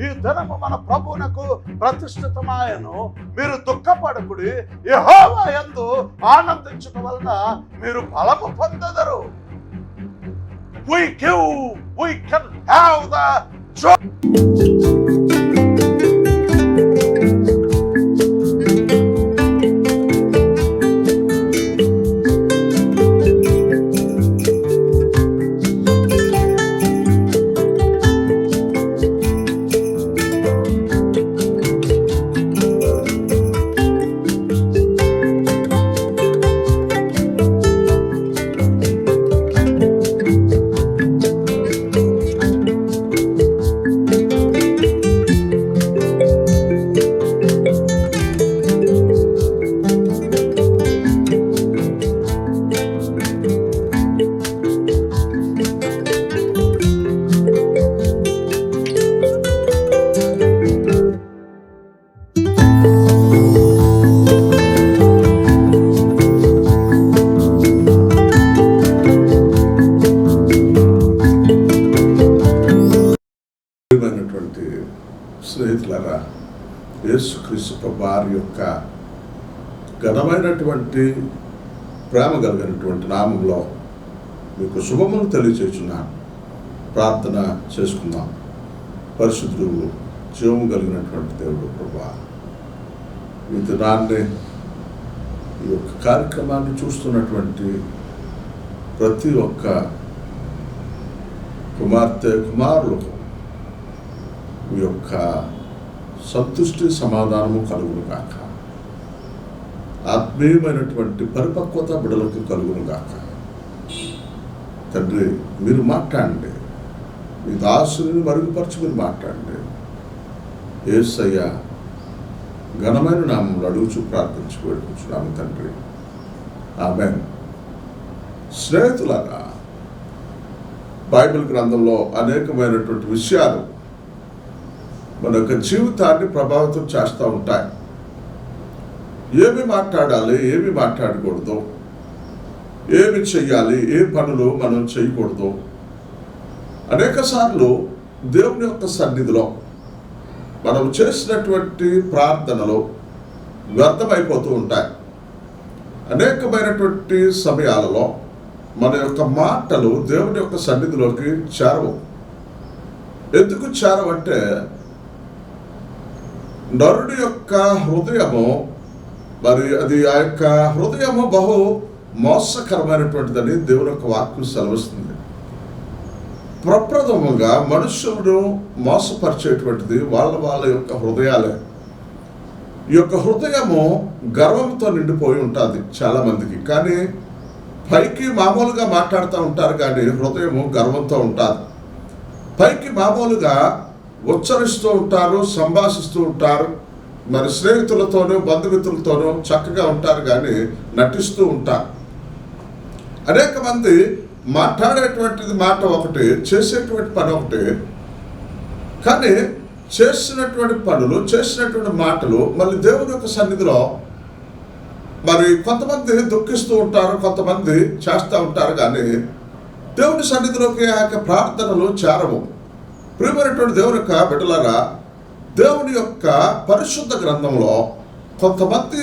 ఈ ధనము మన ప్రభువునకు ప్రతిష్ఠితమాయను. మీరు దుఃఖపడకుడి యహోవా యందు ఆనందించడం వలన మీరు బలము పొందదరు. We give we can have the joy. ఘనమైనటువంటి ప్రేమ కలిగినటువంటి నామంలో మీకు శుభమును తెలియచేస్తున్నాను. ప్రార్థన చేసుకుందాం. పరిశుద్ధుడు జీవము కలిగినటువంటి దేవుడు ప్రభా ఈ దినాన్ని ఈ యొక్క కార్యక్రమాన్ని చూస్తున్నటువంటి ప్రతి ఒక్క కుమార్తె కుమారులకు మీ యొక్క సంతుష్టి సమాధానము కలుగును కాక ఆత్మీయమైనటువంటి పరిపక్వత బిడలకు కలుగును గాక తండ్రి మీరు మాట్లాడండి. మీ దాసుని మరుగుపరిచి మీరు మాట్లాడండి. ఏసయ్య ఘనమైన నామంలో అడుగుచు ప్రార్థించి వేడుకుంటున్నాము తండ్రి. ఆమె స్నేహితులారా బైబిల్ గ్రంథంలో అనేకమైనటువంటి విషయాలు మన యొక్క జీవితాన్ని ప్రభావితం చేస్తూ ఉంటాయి. ఏమి మాట్లాడాలి ఏమి మాట్లాడకూడదు? ఏమి చెయ్యాలి ఏ పనులు మనం చేయకూడదు? అనేక సార్లు దేవుని యొక్క సన్నిధిలో మనం చేసినటువంటి ప్రార్థనలు వ్యర్థమైపోతూ ఉంటాయి. అనేకమైనటువంటి సమయాలలో మన యొక్క మాటలు దేవుని యొక్క సన్నిధిలోకి చేరవు. ఎందుకు చేరవంటే నరుడి యొక్క హృదయము మరి అది ఆ యొక్క హృదయము బహు మోసకరమైనటువంటిదని దేవుని యొక్క వాక్యం సెలవిస్తుంది. ప్రప్రథముగా మనుషులను మోసపరిచేటువంటిది వాళ్ళ వాళ్ళ యొక్క హృదయాలే. ఈ యొక్క హృదయము గర్వంతో నిండిపోయి ఉంటుంది చాలామందికి. కానీ పైకి మామూలుగా మాట్లాడుతూ ఉంటారు కానీ హృదయము గర్వంతో ఉంటుంది. పైకి మామూలుగా ఉచ్చరిస్తూ ఉంటారు సంభాషిస్తూ ఉంటారు. మరి స్నేహితులతోనూ బంధుమిత్రులతోనూ చక్కగా ఉంటారు కానీ నటిస్తూ ఉంటారు. అనేక మంది మాట్లాడేటువంటిది మాట ఒకటి చేసేటువంటి పని ఒకటి కానీ చేసినటువంటి పనులు చేసినటువంటి మాటలు మళ్ళీ దేవుని యొక్క సన్నిధిలో మరి కొంతమంది దుఃఖిస్తూ ఉంటారు కొంతమంది చేస్తూ ఉంటారు కానీ దేవుని సన్నిధిలోకి ఆ యొక్క ప్రార్థనలు చేరవు. ప్రియమైనటువంటి దేవుని యొక్క బిడ్డలారా దేవుని యొక్క పరిశుద్ధ గ్రంథంలో కొంతమంది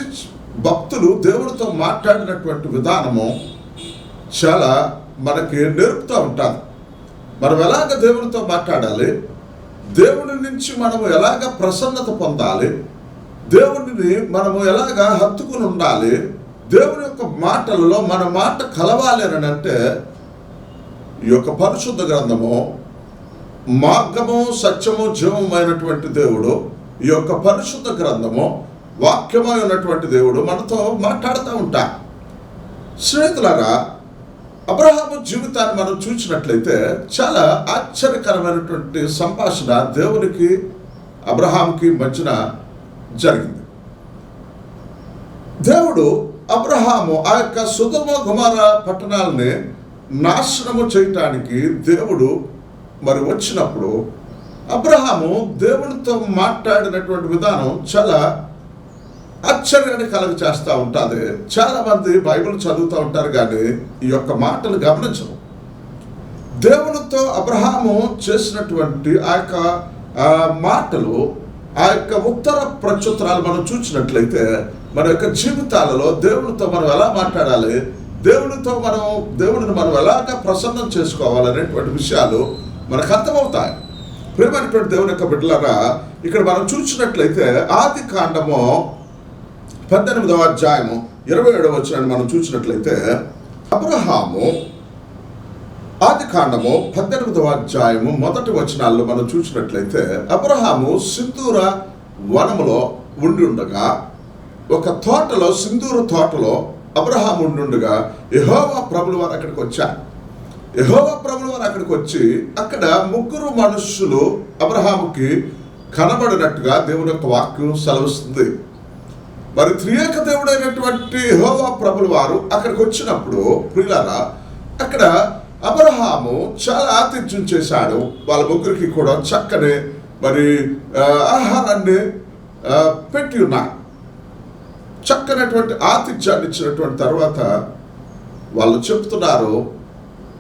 భక్తులు దేవుడితో మాట్లాడినటువంటి విధానము చాలా మనకి నేర్పుతూ ఉంటుంది మనం ఎలాగ దేవునితో మాట్లాడాలి? దేవుని నుంచి మనము ఎలాగ ప్రసన్నత పొందాలి? దేవుడిని మనము ఎలాగ హత్తుకుని ఉండాలి? దేవుని యొక్క మాటలలో మన మాట కలవాలి అని అంటే ఈ యొక్క పరిశుద్ధ గ్రంథము మార్గము సత్యము జీవమైనటువంటి దేవుడు ఈ యొక్క పరిశుద్ధ గ్రంథము వాక్యమై ఉన్నటువంటి దేవుడు మనతో మాట్లాడుతూ ఉంటా. స్నేహితులారా అబ్రహాము జీవితాన్ని మనం చూసినట్లయితే చాలా ఆశ్చర్యకరమైనటువంటి సంభాషణ దేవునికి అబ్రహాంకి మధ్యన జరిగింది. దేవుడు అబ్రహాము ఆ యొక్క సుధమ కుమార పట్టణాలని నాశనము చేయటానికి దేవుడు మరి వచ్చినప్పుడు అబ్రహాము దేవునితో మాట్లాడినటువంటి విధానం చాలా ఆశ్చర్యాన్ని కలుగ చేస్తూ ఉంటుంది. చాలామంది బైబిల్ చదువుతూ ఉంటారు కానీ ఈ యొక్క మాటలు గమనించరు. దేవునితో అబ్రహాము చేసినటువంటి ఆ యొక్క మాటలు ఆ యొక్క ఉత్తర ప్రత్యుత్తరాలు మనం చూసినట్లయితే మన యొక్క జీవితాలలో దేవునితో మనం ఎలా మాట్లాడాలి దేవునితో మనం దేవుడిని మనం ఎలాగ ప్రసన్నం చేసుకోవాలనేటువంటి విషయాలు మనకు అర్థమవుతాయి ప్రేమైనటువంటి దేవుని యొక్క బిడ్డలారా ఇక్కడ మనం చూసినట్లయితే ఆది కాండము పద్దెనిమిదవ అధ్యాయము ఇరవై ఏడవ వచ్చినాన్ని మనం చూసినట్లయితే అబ్రహాము ఆది కాండము పద్దెనిమిదవ అధ్యాయము మొదటి వచనాల్లో మనం చూసినట్లయితే అబ్రహాము సింధూర వనములో ఉండి ఉండగా ఒక తోటలో సింధూర తోటలో అబ్రహాము ఉండి ఉండగా యెహోవా ప్రభులు వారు అక్కడికి వచ్చారు. యహోవా ప్రభులు వారు అక్కడికి వచ్చి అక్కడ ముగ్గురు మనుషులు అబ్రహాముకి కనబడినట్టుగా దేవుని యొక్క వాక్యం సెలవిస్తుంది. మరి త్రియేక దేవుడైనటువంటి యహోవా ప్రభుల వారు అక్కడికి వచ్చినప్పుడు ప్రియులారా అక్కడ అబ్రహాము చాలా ఆతిథ్యం చేశాడు. వాళ్ళ ముగ్గురికి కూడా చక్కని మరి ఆహారాన్ని పెట్టి ఉన్నారు. చక్కనటువంటి ఆతిథ్యాన్ని ఇచ్చినటువంటి తర్వాత వాళ్ళు చెప్తున్నారు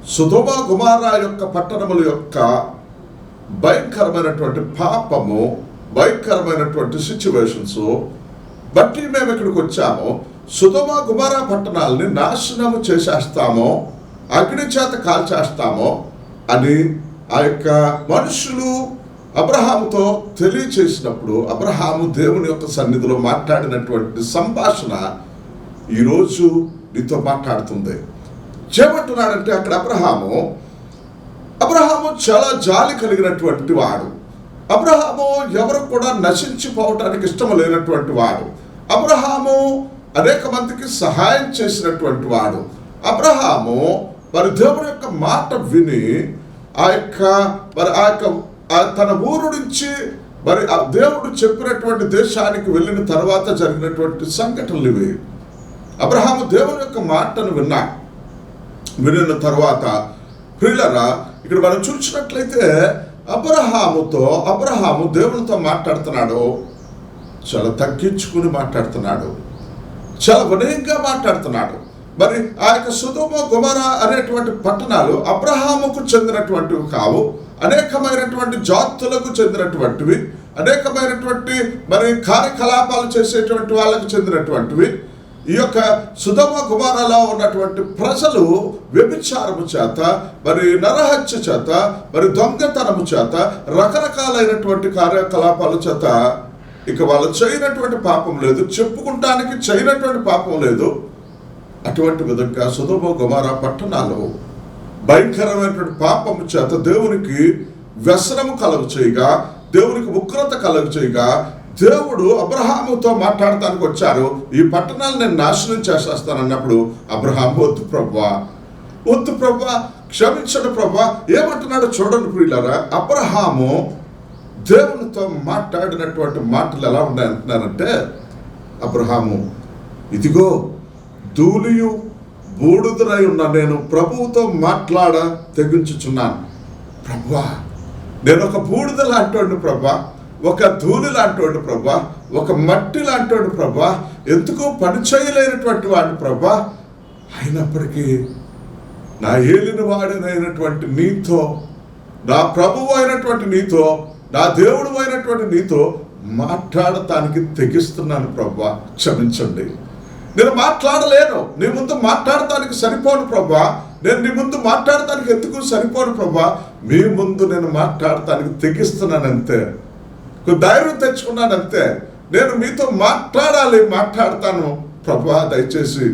సుధుమ కుమార యొక్క పట్టణముల యొక్క భయంకరమైనటువంటి పాపము భయంకరమైనటువంటి సిచ్యువేషన్స్ బట్టి మేము ఇక్కడికి వచ్చాము. సుధుమ కుమార పట్టణాలని నాశనము చేసేస్తామో అగ్ని చేత కాల్చేస్తామో అని ఆ యొక్క మనుషులు అబ్రహాముతో తెలియచేసినప్పుడు అబ్రహాము దేవుని యొక్క సన్నిధిలో మాట్లాడినటువంటి సంభాషణ ఈరోజు నీతో మాట్లాడుతుంది. చేపట్టున్నాడంటే అక్కడ అబ్రహాము అబ్రహాము చాలా జాలి కలిగినటువంటి వాడు. అబ్రహాము ఎవరు కూడా నశించిపోవటానికి ఇష్టం లేనటువంటి వాడు. అబ్రహాము అనేక మందికి సహాయం చేసినటువంటి వాడు. అబ్రహాము మరి దేవుని యొక్క మాట విని ఆ యొక్క మరి ఆ యొక్క తన ఊరు నుంచి మరి ఆ దేవుడు చెప్పినటువంటి దేశానికి వెళ్ళిన తర్వాత జరిగినటువంటి సంఘటనలు ఇవి. అబ్రహాము దేవుని యొక్క మాటను విన్నా వినిన తర్వాత ప్రిల్లరా ఇక్కడ మనం చూసినట్లయితే అబ్రహాముతో అబ్రహాము దేవునితో మాట్లాడుతున్నాడు. చాలా తగ్గించుకుని మాట్లాడుతున్నాడు. చాలా వినయంగా మాట్లాడుతున్నాడు. మరి ఆ యొక్క సుధుమ గుమర అనేటువంటి పట్టణాలు అబ్రహాముకు చెందినటువంటివి కావు అనేకమైనటువంటి జాతులకు చెందినటువంటివి అనేకమైనటువంటి మరి కార్యకలాపాలు చేసేటువంటి వాళ్ళకు చెందినటువంటివి ఈ యొక్క సుధమ కుమారలో ఉన్నటువంటి ప్రజలు వ్యభిచారము చేత మరి నరహత్య చేత మరి దొంగతనము చేత రకరకాలైనటువంటి కార్యకలాపాల చేత ఇక వాళ్ళు చేయనటువంటి పాపం లేదు చెప్పుకుంటానికి చేయనటువంటి పాపం లేదు. అటువంటి విధంగా సుధమ కుమార పట్టణాలు భయంకరమైనటువంటి పాపము చేత దేవునికి వ్యసనము కలుగు చేయగా దేవునికి ఉగ్రత కలుగు చేయగా దేవుడు అబ్రహాముతో మాట్లాడటానికి వచ్చారు. ఈ పట్టణాలు నేను నాశనం చేసేస్తాను అన్నప్పుడు అబ్రహాం వద్దు ప్రభా వద్దు ప్రభా క్షమించడు ప్రభా ఏమంటున్నాడో చూడండి ప్రియులారా అబ్రహాము దేవునితో మాట్లాడినటువంటి మాటలు ఎలా ఉన్నాయంటున్నారంటే అబ్రహాము ఇదిగో ధూళియు బూడుదరై ఉన్న నేను ప్రభువుతో మాట్లాడ తెగించుచున్నాను. ప్రభా నేను ఒక బూడిద లాంటి ప్రభా ఒక ధూళి లాంటివాడు ప్రభా ఒక మట్టి లాంటివాడు ప్రభా ఎందుకు పని చేయలేనటువంటి వాడిని ప్రభా. అయినప్పటికీ నా ఏలిన వాడినైనటువంటి నీతో నా ప్రభువు అయినటువంటి నీతో నా దేవుడు అయినటువంటి నీతో మాట్లాడటానికి తెగిస్తున్నాను ప్రభా. క్షమించండి. నేను మాట్లాడలేను. నీ ముందు మాట్లాడటానికి సరిపోను ప్రభా. నేను నీ ముందు మాట్లాడటానికి ఎందుకు సరిపోను ప్రభా? మీ ముందు నేను మాట్లాడటానికి తెగిస్తున్నానంతే నువ్వు ధైర్యం తెచ్చుకున్నానంతే నేను మీతో మాట్లాడాలి మాట్లాడతాను. ప్రభా దయచేసి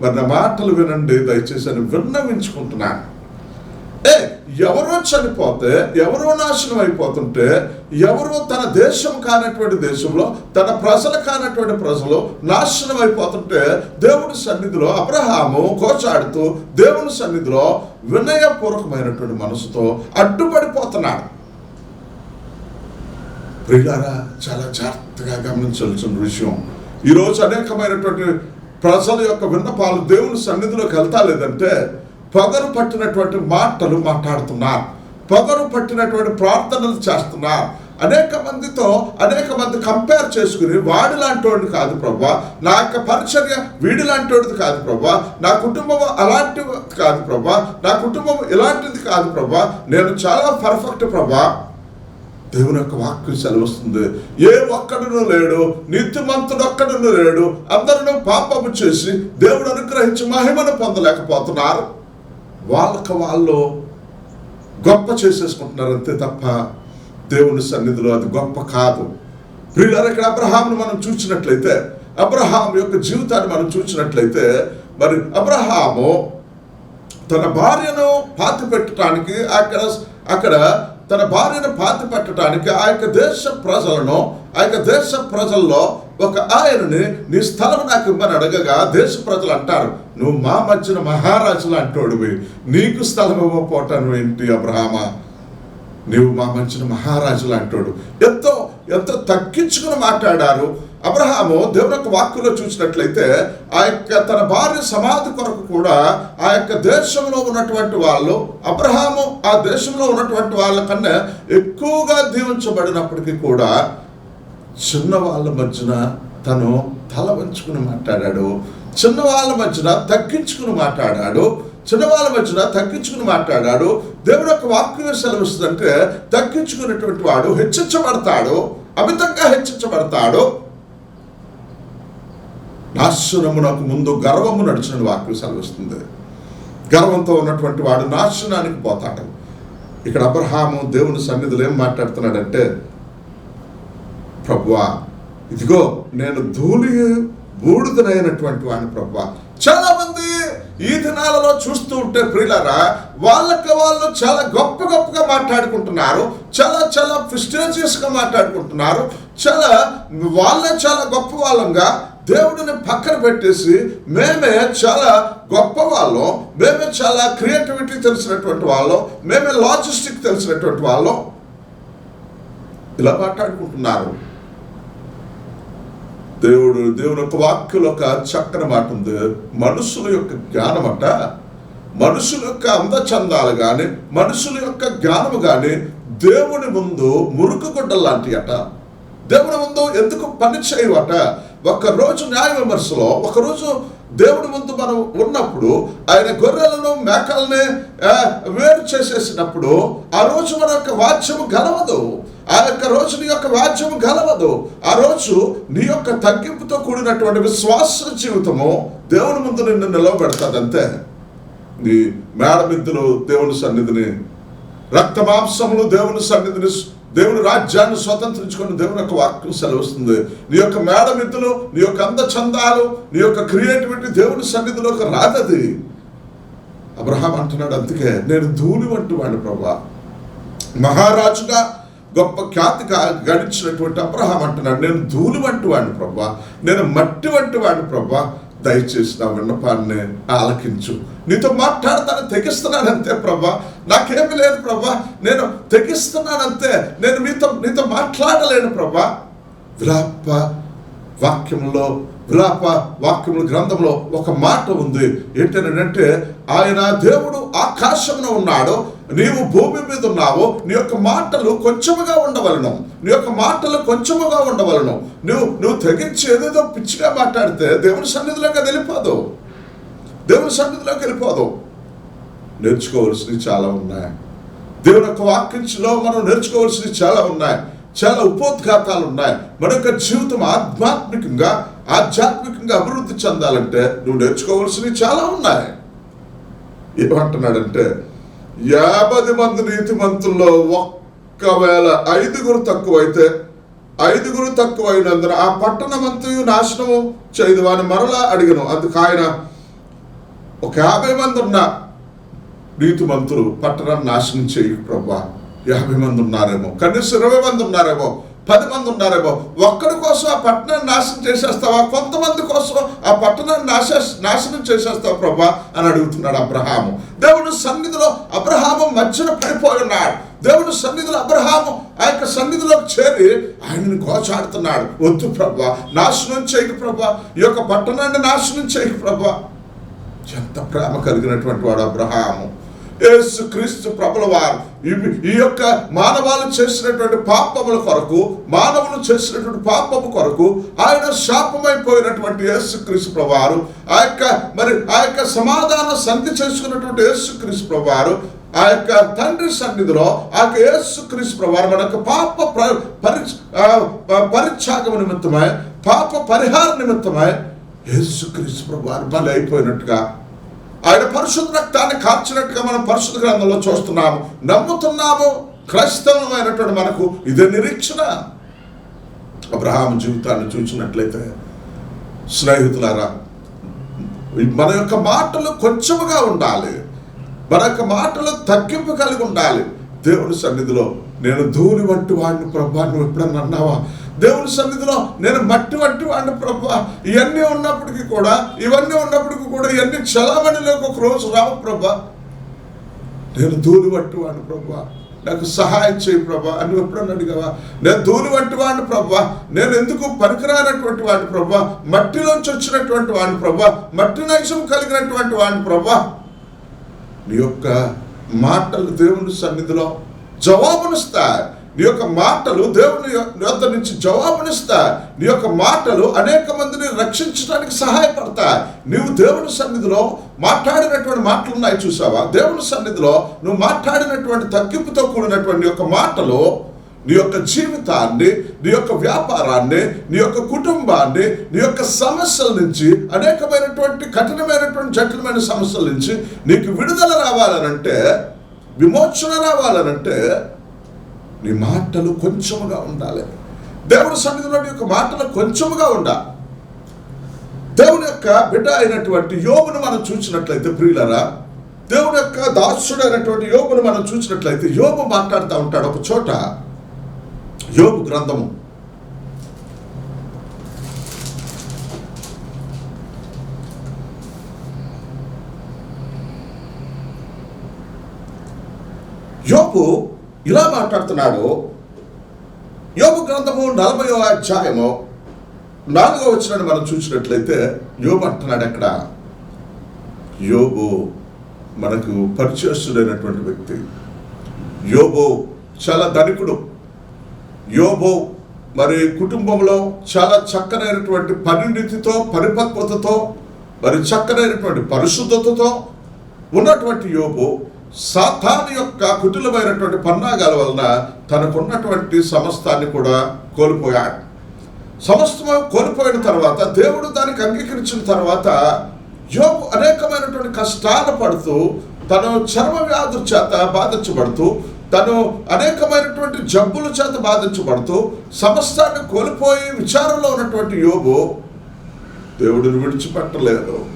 మరి నా మాటలు వినండి దయచేసి అని విన్నవించుకుంటున్నాను. ఏ ఎవరో చనిపోతే ఎవరో నాశనం అయిపోతుంటే ఎవరో తన దేశం కానటువంటి దేశంలో తన ప్రజలు కానటువంటి ప్రజలు నాశనం అయిపోతుంటే దేవుని సన్నిధిలో అబ్రహాము కోచాడుతూ దేవుని సన్నిధిలో వినయపూర్వకమైనటువంటి మనసుతో అడ్డుపడిపోతున్నాడు. ప్రియులారా చాలా జాగ్రత్తగా గమనించాల్సిన విషయం. ఈరోజు అనేకమైనటువంటి ప్రజల యొక్క విన్నపాలు దేవుని సన్నిధిలోకి వెళ్తా లేదంటే పొగరు పట్టినటువంటి మాటలు మాట్లాడుతున్నారు. పొగరు పట్టినటువంటి ప్రార్థనలు చేస్తున్నారు. అనేక మందితో అనేక మంది కంపేర్ చేసుకుని వాడి లాంటి కాదు ప్రభా. నా యొక్క పరిచర్య వీడి లాంటి కాదు ప్రభా. నా కుటుంబం అలాంటిది కాదు ప్రభా. నా కుటుంబం ఇలాంటిది కాదు ప్రభా. నేను చాలా పర్ఫెక్ట్ ప్రభా. దేవుని యొక్క వాక్యం సెలవుస్తుంది. ఏ ఒక్కడును లేడు నీతిమంతుడు ఒక్కడును లేడు అందరూ పాపము చేసి దేవుడు అనుగ్రహించి మహిమను పొందలేకపోతున్నారు. వాళ్ళకి వాళ్ళు గొప్ప చేసేసుకుంటున్నారు అంతే తప్ప దేవుని సన్నిధిలో అది గొప్ప కాదు. ప్రియులారు ఇక్కడ అబ్రహాంను మనం చూసినట్లయితే అబ్రహాం యొక్క జీవితాన్ని మనం చూసినట్లయితే మరి అబ్రహాము తన భార్యను పాతి పెట్టడానికి అక్కడ అక్కడ తన భార్యను పాతి పెట్టడానికి ఆ యొక్క దేశ ప్రజలను ఆ యొక్క దేశ ప్రజల్లో ఒక ఆయనని నీ స్థలం నాకు ఇమ్మని అడగగా దేశ ప్రజలు అంటారు నువ్వు మా మధ్యన మహారాజులు అంటోడివి నీకు స్థలం ఇవ్వకపోవటం ఏంటి అబ్రహామ? నీవు మా మంచిన మహారాజులు అంటాడు. ఎంతో ఎంతో తగ్గించుకుని మాట్లాడారు. అబ్రహాము దేవుని యొక్క వాక్కులో చూసినట్లయితే ఆ యొక్క తన భార్య సమాధి కొరకు కూడా ఆ యొక్క దేశంలో ఉన్నటువంటి వాళ్ళు అబ్రహాము ఆ దేశంలో ఉన్నటువంటి వాళ్ళ కన్నా ఎక్కువగా దీవించబడినప్పటికీ కూడా చిన్న వాళ్ళ మధ్యన తను తల వంచుకుని మాట్లాడాడు. చిన్న వాళ్ళ మధ్యన తగ్గించుకుని మాట్లాడాడు. చిన్న వాళ్ళ మధ్యన తగ్గించుకుని మాట్లాడాడు. దేవుడు యొక్క వాక్యం సెలవిస్తుందంటే తగ్గించుకునేటువంటి వాడు హెచ్చించబడతాడు. అమితంగా హెచ్చించబడతాడు. నాశనమునకు ముందు గర్వము నడిచిన వాక్యం సెలవిస్తుంది. గర్వంతో ఉన్నటువంటి వాడు నాశనానికి పోతాడు. ఇక్కడ అబ్రహాము దేవుని సన్నిధిలో ఏం మాట్లాడుతున్నాడంటే ప్రభువా ఇదిగో నేను ధూళి బూడిదనైనటువంటి వాడిని ప్రభువా. చాలా మంది ఈ దినాలలో చూస్తూ ఉంటే ప్రియులరా వాళ్ళకి వాళ్ళు చాలా గొప్ప గొప్పగా మాట్లాడుకుంటున్నారు చాలా చాలా ఫిస్టేజియస్గా మాట్లాడుకుంటున్నారు చాలా వాళ్ళే చాలా గొప్ప వాళ్ళంగా దేవుడిని పక్కన పెట్టేసి మేమే చాలా గొప్ప వాళ్ళం మేమే చాలా క్రియేటివిటీ తెలిసినటువంటి వాళ్ళం మేమే లాజిస్టిక్ తెలిసినటువంటి వాళ్ళం. ఇలా మాట్లాడుకుంటున్నారు. దేవుడు దేవుని యొక్క వాక్యుల యొక్క చక్కని మాట ఉంది. మనుషుల యొక్క జ్ఞానం అట. మనుషుల యొక్క అందచందాలు కానీ మనుషుల యొక్క జ్ఞానము కానీ దేవుని ముందు మురుకు గుడ్డ లాంటి అట. దేవుని ముందు ఎందుకు పని చేయరు అట రోజు న్యాయ విమర్శలో ఒకరోజు దేవుడి ముందు మనం ఉన్నప్పుడు ఆయన గొర్రెలను మేకల్ని వేరు చేసేసినప్పుడు ఆ రోజు మన యొక్క వాచ్యము గలవదు. ఆ యొక్క రోజు నీ యొక్క వాచ్యము గలవదు. ఆ రోజు నీ యొక్క తగ్గింపుతో కూడినటువంటి విశ్వాస జీవితము దేవుని ముందు నిన్ను నిలవబెడతాదంతే నీ మేడమిద్దులు దేవుని సన్నిధిని రక్త మాంసములు దేవుని సన్నిధిని దేవుని రాజ్యాన్ని స్వతంత్రించుకుని దేవుని యొక్క వాక్యం సెలవుస్తుంది. నీ యొక్క మేడమిద్దులు నీ యొక్క అందచందాలు నీ యొక్క క్రియేటివిటీ దేవుని సన్నిధిలోకి రాదది. అబ్రహాం అంటున్నాడు అందుకే నేను ధూళి వంటి వాడు ప్రభా మహారాజుగా గొప్ప ఖ్యాతి గడించినటువంటి అబ్రహాం అంటున్నాడు నేను ధూళి వంటి వాడిని ప్రభా నేను మట్టి వంటి వాడిని ప్రభా దయచేసి నా విన్నపాన్ని ఆలకించు. నీతో మాట్లాడతాను తెగిస్తున్నానంతే ప్రభా. నాకేమి లేదు ప్రభా. నేను తెగిస్తున్నానంతే. నేను మీతో నీతో మాట్లాడలేను ప్రభా. విలాప వాక్యంలో విలాప వాక్యముల గ్రంథంలో ఒక మాట ఉంది. ఏంటంటే ఆయన దేవుడు ఆకాశంలో ఉన్నాడు నీవు భూమి మీద ఉన్నావు నీ యొక్క మాటలు కొంచెముగా ఉండవలను. నీ యొక్క మాటలు కొంచెముగా ఉండవలను. నువ్వు నువ్వు తెగించి ఏదేదో పిచ్చిగా మాట్లాడితే దేవుని సన్నిధిలోకి వెళ్ళిపోదు. దేవుని సన్నిధిలోకి వెళ్ళిపోదు. నేర్చుకోవలసినవి చాలా ఉన్నాయి. దేవుని యొక్క వాక్యంలో మనం నేర్చుకోవాల్సినవి చాలా ఉన్నాయి. చాలా ఉపోద్ఘాతాలు ఉన్నాయి. మన యొక్క జీవితం ఆధ్యాత్మికంగా ఆధ్యాత్మికంగా అభివృద్ధి చెందాలంటే నువ్వు నేర్చుకోవాల్సినవి చాలా ఉన్నాయి. ఏమంటున్నాడంటే యాభై మంది నీతిమంతుల్లో ఒక్కవేళ ఐదుగురు తక్కువైతే ఐదుగురు తక్కువైనందున ఆ పట్టణమంతయు నాశనము చేయదు అని మరలా అడిగను. అందుకు ఆయన ఒక యాభై మంది ఉన్న నీతిమంతులు పట్టణం నాశనం చేయు ప్రభా. యాభై మంది ఉన్నారేమో కనీసం ఇరవై మంది ఉన్నారేమో పది మంది ఉన్నారేమో ఒక్కడి కోసం ఆ పట్టణాన్ని నాశనం చేసేస్తావా? కొంతమంది కోసం ఆ పట్టణాన్ని నాశ నాశనం చేసేస్తావు ప్రభా అని అడుగుతున్నాడు అబ్రహాము. దేవుని సన్నిధిలో అబ్రహాము మధ్యన పడిపోయి ఉన్నాడు. దేవుని సన్నిధిలో అబ్రహాము ఆ యొక్క సన్నిధిలోకి చేరి ఆయనను గోచాడుతున్నాడు. వద్దు ప్రభా నాశనం చేయకు ప్రభా ఈ యొక్క పట్టణాన్ని నాశనం చేయకు ప్రభా. ఎంత ప్రేమ కలిగినటువంటి వాడు అబ్రహాము. యేసు క్రీస్తు ప్రభుల వారు. ఈ- ఈ యొక్క మానవాళి చేసినటువంటి పాపముల కొరకు మానవులు చేసినటువంటి పాపము కొరకు ఆయన శాపమైపోయినటువంటి యేసు క్రీస్తు ప్రభువారు ఆ యొక్క మరి ఆ యొక్క సమాధాన సంధి చేసుకున్నటువంటి యేసు క్రీస్తు ప్రభువారు ఆ యొక్క తండ్రి సన్నిధిలో ఆ యొక్క యేసు క్రీస్తు వారు మన యొక్క పాప పరి పరిత్యాగం నిమిత్తమై పాప పరిహార నిమిత్తమై యేసు క్రీస్తు వారు బలి అయిపోయినట్టుగా ఆయన పరిశుద్ధ రక్తాన్ని కార్చినట్టుగా మనం పరిశుద్ధ గ్రంథంలో చూస్తున్నాము. నమ్ముతున్నాము. క్రైస్తవమైనటువంటి మనకు ఇదే నిరీక్షణ. అబ్రహాం జీవితాన్ని చూసినట్లయితే స్నేహితులారా మన యొక్క మాటలు కొంచెముగా ఉండాలి. మన యొక్క మాటలు తగ్గింపు కలిగి ఉండాలి. దేవుని సన్నిధిలో నేను ధూళి వంటి వాడిని ప్రభా నువ్వు ఎప్పుడన్నా అన్నావా? దేవుని సన్నిధిలో నేను మట్టి వంటి వాడిని ప్రభా ఇవన్నీ ఉన్నప్పటికీ కూడా ఇవన్నీ ఉన్నప్పటికీ కూడా ఇవన్నీ చలామణిలోకి ఒక రోజు రావు ప్రభా. నేను ధూళి వంటి వాడిని ప్రభా నాకు సహాయం చేయి ప్రభా అని నువ్వు ఎప్పుడన్నా అడిగావా? నేను ధూళి వంటి వాడిని ప్రభా నేను ఎందుకు పనికిరానటువంటి వాడిని ప్రభా మట్టిలోంచి వచ్చినటువంటి వాడిని ప్రభా మట్టి నైజం కలిగినటువంటి వాడిని ప్రభా. నీ యొక్క మాటలు దేవుని సన్నిధిలో జవాబునిస్తాయి. నీ యొక్క మాటలు దేవుని యొక్క నుంచి జవాబునిస్తాయి. నీ యొక్క మాటలు అనేక మందిని రక్షించడానికి సహాయపడతాయి. నీవు దేవుని సన్నిధిలో మాట్లాడినటువంటి మాటలు ఉన్నాయి చూసావా? దేవుని సన్నిధిలో నువ్వు మాట్లాడినటువంటి తగ్గింపుతో కూడినటువంటి యొక్క మాటలు నీ యొక్క జీవితాన్ని నీ యొక్క వ్యాపారాన్ని నీ యొక్క కుటుంబాన్ని నీ యొక్క సమస్యల నుంచి అనేకమైనటువంటి కఠినమైనటువంటి జటిలమైన సమస్యల నుంచి నీకు విడుదల రావాలనంటే విమోచన రావాలనంటే నీ మాటలు కొంచెముగా ఉండాలి. దేవుని సన్నిధిలో నీ యొక్క మాటలు కొంచెముగా ఉండాలి. దేవుని యొక్క బిడ్డ అయినటువంటి యోగును మనం చూసినట్లయితే ప్రియులరా దేవుని యొక్క దాసుడైనటువంటి యోగును మనం చూసినట్లయితే యోగు మాట్లాడుతూ ఉంటాడు ఒక చోట. యోగు గ్రంథము యోగు ఇలా మాట్లాడుతున్నాడు. యోపు గ్రంథము నలభయో అధ్యాయము నాలుగో వచ్చిన మనం చూసినట్లయితే యోగు అంటున్నాడు అక్కడ. యోబు మనకు పరిచయస్తుడైనటువంటి వ్యక్తి. యోబు చాలా ధనికుడు. యోబు మరి కుటుంబంలో చాలా చక్కనైనటువంటి పరిణితితో పరిపక్వతతో మరి చక్కనైనటువంటి పరిశుద్ధతతో ఉన్నటువంటి యోబు సాతాను యొక్క కుటిలమైనటువంటి పన్నాగాల వలన తనకున్నటువంటి సమస్తాన్ని కూడా కోల్పోయాడు. సమస్తము కోల్పోయిన తర్వాత దేవుడు దానికి అంగీకరించిన తర్వాత యోగు అనేకమైనటువంటి కష్టాలు పడుతూ తను చర్మ వ్యాధుల చేత బాధించబడుతూ తను అనేకమైనటువంటి జబ్బుల చేత బాధించబడుతూ సమస్తాన్ని కోల్పోయి విచారంలో ఉన్నటువంటి యోగు దేవుడిని విడిచిపెట్టలేదు.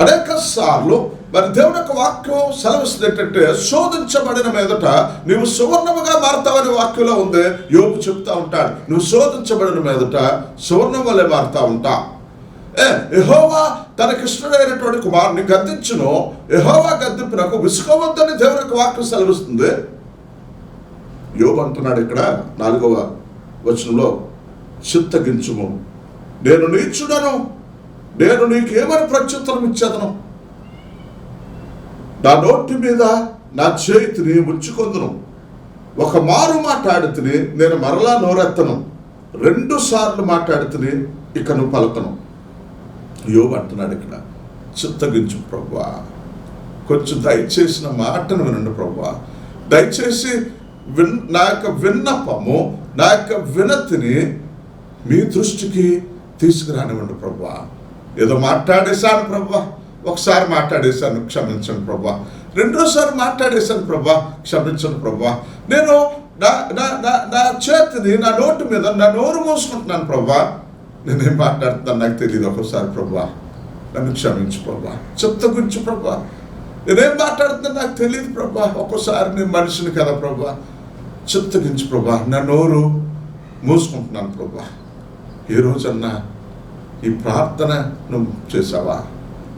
అనేక సార్లు మరి దేవుని యొక్క వాక్యం సెలవిస్తుంది ఏంటంటే శోధించబడిన మీదట నువ్వు సువర్ణముగా మారుతావని వాక్యంలో ఉంది. యోపు చెప్తా ఉంటాడు నువ్వు శోధించబడిన మీదట సువర్ణం వల్లే మారుతా ఉంటా. ఏ యహోవా తన కృష్ణుడైనటువంటి కుమారుని గద్దించును. యహోవా గద్దింపునకు విసుకోవద్దని దేవుని యొక్క వాక్యం సెలవిస్తుంది. యోగు అంటున్నాడు ఇక్కడ నాలుగవ వచనంలో చిత్తగించుము. నేను నీచుడను నేను నీకేమని ప్రత్యుత్తరం ఇచ్చేదను? నా నోటి మీద నా చేతిని ఉంచుకొందును. ఒక మారు మాట్లాడుతుని నేను మరలా నోరెత్తను. రెండు సార్లు మాట్లాడుతుని ఇక నువ్వు పలకను. యోగు అంటున్నాడు ఇక్కడ. చిత్తగించు ప్రభా కొంచెం దయచేసిన మాటను వినండి ప్రభా దయచేసి విన్ నా యొక్క విన్నపము నా యొక్క వినతిని మీ దృష్టికి తీసుకురానివ్వండి ప్రభా ఏదో మాట్లాడేశాను ప్రభా ఒకసారి మాట్లాడేశాను క్షమించండి ప్రభా. రెండోసారి మాట్లాడేశాను ప్రభా క్షమించండి ప్రభా. నేను నా నా నా నా చేతిని నా నోటి మీద నా నోరు మూసుకుంటున్నాను ప్రభా. నేనేం మాట్లాడుతున్నాను నాకు తెలియదు ఒకసారి ప్రభా. నన్ను క్షమించు ప్రభా. చెప్త గురించి ప్రభా. నేనేం మాట్లాడుతున్నా నాకు తెలియదు ప్రభా. ఒక్కోసారి నేను మనిషిని కదా ప్రభా. చిత్తగించు ప్రభా. నా నోరు మూసుకుంటున్నాను ప్రభా. ఏ రోజన్నా ఈ ప్రార్థన నువ్వు చేసావా?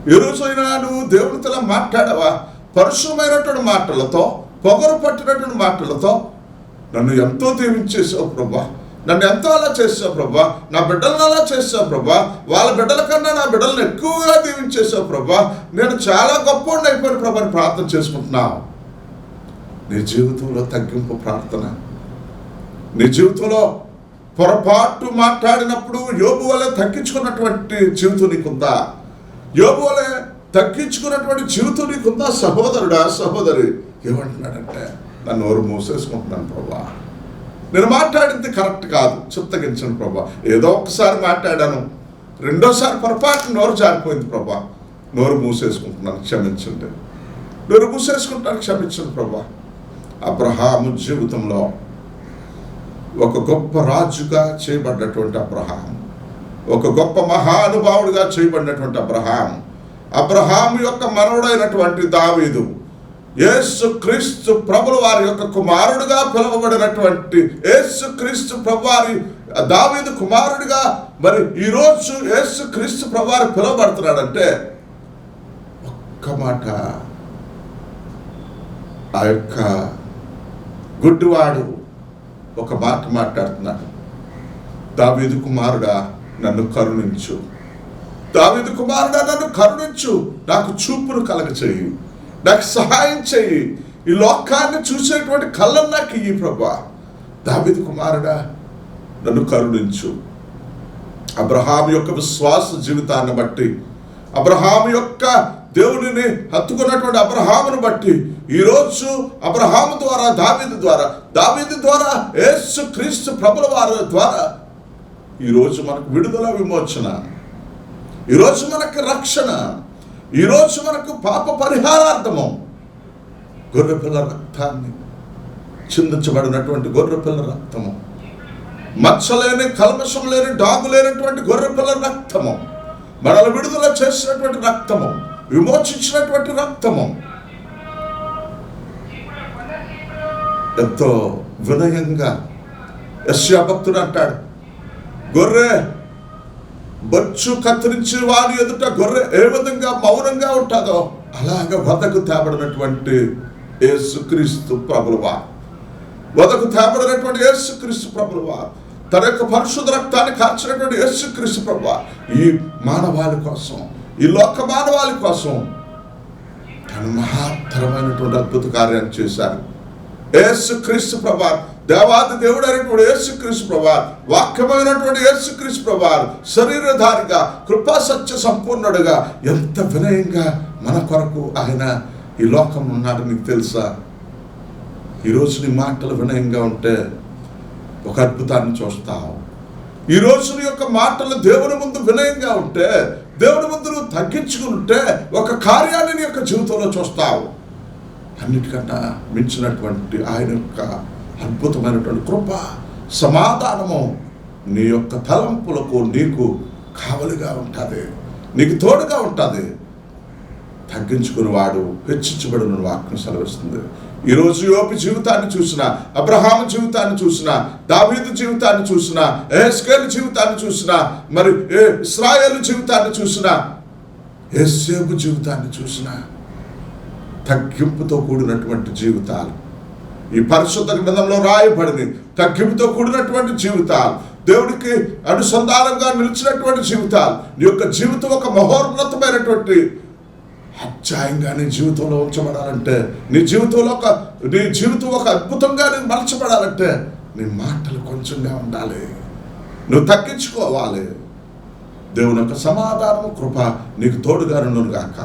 ఏ నువ్వు దేవునితో మాట్లాడవా? పరుషమైనటువంటి మాటలతో పొగరు పట్టినటువంటి మాటలతో నన్ను ఎంతో దీవించేసావు ప్రభా. నన్ను ఎంతో అలా చేసావు ప్రభా. నా బిడ్డలను అలా చేసావు ప్రభా. వాళ్ళ బిడ్డల కన్నా నా బిడ్డలను ఎక్కువగా దీవించేసావు ప్రభా. నేను చాలా గొప్ప అయిపోయిన ప్రభా అని ప్రార్థన చేసుకుంటున్నావు. నీ జీవితంలో తగ్గింపు ప్రార్థన. నీ జీవితంలో పొరపాటు మాట్లాడినప్పుడు యోగు వల్ల తగ్గించుకున్నటువంటి జీవితం నీకుందా? యోబు తగ్గించుకున్నటువంటి జీవితం నీకుందా? సహోదరుడా సహోదరి. ఏమంటున్నాడంటే నన్ను నోరు మూసేసుకుంటున్నాను ప్రభా. నేను మాట్లాడింది కరెక్ట్ కాదు. చిత్తగించను ప్రభా. ఏదో ఒకసారి మాట్లాడాను. రెండోసారి పొరపాటు నోరు జారిపోయింది ప్రభా. నోరు మూసేసుకుంటున్నాను. క్షమించండి. నోరు మూసేసుకుంటాను. క్షమించండి ప్రభా. అబ్రహాము జీవితంలో ఒక గొప్ప రాజుగా చేయబడ్డటువంటి అబ్రహాము. ఒక గొప్ప మహానుభావుడిగా చేయబడినటువంటి అబ్రహాం. అబ్రహాం యొక్క మనవుడైనటువంటి దావీదు. యేసు క్రీస్తు ప్రభులు వారి యొక్క కుమారుడుగా పిలువబడినటువంటి యేసు క్రీస్తు ప్రభు వారి దావీదు కుమారుడిగా మరి ఈరోజు యేసు క్రీస్తు ప్రభు వారు పిలువబడుతున్నాడంటే ఒక్క మాట. ఆ యొక్క గుడ్డివాడు ఒక మాట మాట్లాడుతున్నాడు. దావీదు కుమారుడా నన్ను కరుణించు. దావిదు కుమారుడా నన్ను కరుణించు. నాకు చూపును కలగ చేయి నాకు సహాయం చేయి. ఈ లోకాన్ని చూసేటువంటి కళ్ళను నాకు ఇయ్యి ప్రభా. దావిదు కుమారుడా నన్ను కరుణించు. అబ్రహాం యొక్క విశ్వాస జీవితాన్ని బట్టి అబ్రహాం యొక్క దేవుడిని హత్తుకున్నటువంటి అబ్రహామును బట్టి ఈరోజు అబ్రహాము ద్వారా దావీదు ద్వారా దావీదు ద్వారా యేసు క్రీస్తు ప్రభుల వారి ద్వారా ఈరోజు మనకు విడుదల విమోచన. ఈరోజు మనకు రక్షణ. ఈరోజు మనకు పాప పరిహారార్థము. గొర్రెపిల్ల రక్తాన్ని చిందించబడినటువంటి గొర్రెపిల్ల రక్తము. మచ్చలేని కల్మషం లేని డాగు లేనటువంటి గొర్రెపిల్ల రక్తము. మనల్ని విడుదల చేసినటువంటి రక్తము. విమోచించినటువంటి రక్తము. ఎంతో వినయంగా యశ్యా భక్తుడు అంటాడు. గొర్రె బొచ్చు కత్తిరించి వారి ఎదుట గొర్రె ఏ విధంగా మౌనంగా ఉంటుందో అలాగ వదకు తేబడినటువంటి యేసుక్రీస్తు ప్రభులవా వదకు తేబడినటువంటి యేసుక్రీస్తు ప్రభులవా తన యొక్క పరిశుద్ధ రక్తాన్ని కాల్చినటువంటి యేసుక్రీస్తు ప్రభు ఈ మానవాళి కోసం ఈ లోక మానవాళి కోసం తను మహాత్తరమైనటువంటి అద్భుత కార్యాన్ని చేశారు. యేసు క్రీస్తు ప్రభా దేవాది దేవుడు అయినటువంటి యేసు ప్రభా వాక్యమైనటువంటి యేసుక్రీస్తు ప్రభా శరీరధారిగా కృపా సత్య సంపూర్ణుడుగా ఎంత వినయంగా మన కొరకు ఆయన ఈ లోకం ఉన్నాడు నీకు తెలుసా? ఈరోజు నీ మాటలు వినయంగా ఉంటే ఒక అద్భుతాన్ని చూస్తావు. ఈ నీ యొక్క మాటలు దేవుని ముందు వినయంగా ఉంటే దేవుని ముందు నువ్వు తగ్గించుకుంటే ఒక కార్యాన్ని నీ యొక్క జీవితంలో చూస్తావు. అన్నిటికన్నా మించినటువంటి ఆయన యొక్క అద్భుతమైనటువంటి కృప సమాధానము నీ యొక్క తలంపులకు నీకు కావలిగా ఉంటుంది. నీకు తోడుగా ఉంటుంది. తగ్గించుకుని వాడు హెచ్చించబడిన వాక్యం సెలవిస్తుంది. ఈరోజు యోపి జీవితాన్ని చూసిన అబ్రహాము జీవితాన్ని చూసిన దావీదు జీవితాన్ని చూసిన ఏస్కేల్ జీవితాన్ని చూసిన మరి ఏ ఇస్రాయేల్ జీవితాన్ని చూసిన ఏసేపు జీవితాన్ని చూసిన తగ్గింపుతో కూడినటువంటి జీవితాలు ఈ పరిశుద్ధ గ్రంథంలో రాయబడింది. తగ్గింపుతో కూడినటువంటి జీవితాలు దేవుడికి అనుసంధానంగా నిలిచినటువంటి జీవితాలు నీ యొక్క జీవితం ఒక మహోన్నతమైనటువంటి అధ్యాయంగా నీ జీవితంలో ఉంచబడాలంటే నీ జీవితంలో ఒక నీ జీవితం ఒక అద్భుతంగా నేను మలచబడాలంటే నీ మాటలు కొంచెంగా ఉండాలి. నువ్వు తగ్గించుకోవాలి. దేవుని యొక్క సమాధానం కృప నీకు తోడుగా నుండును గాక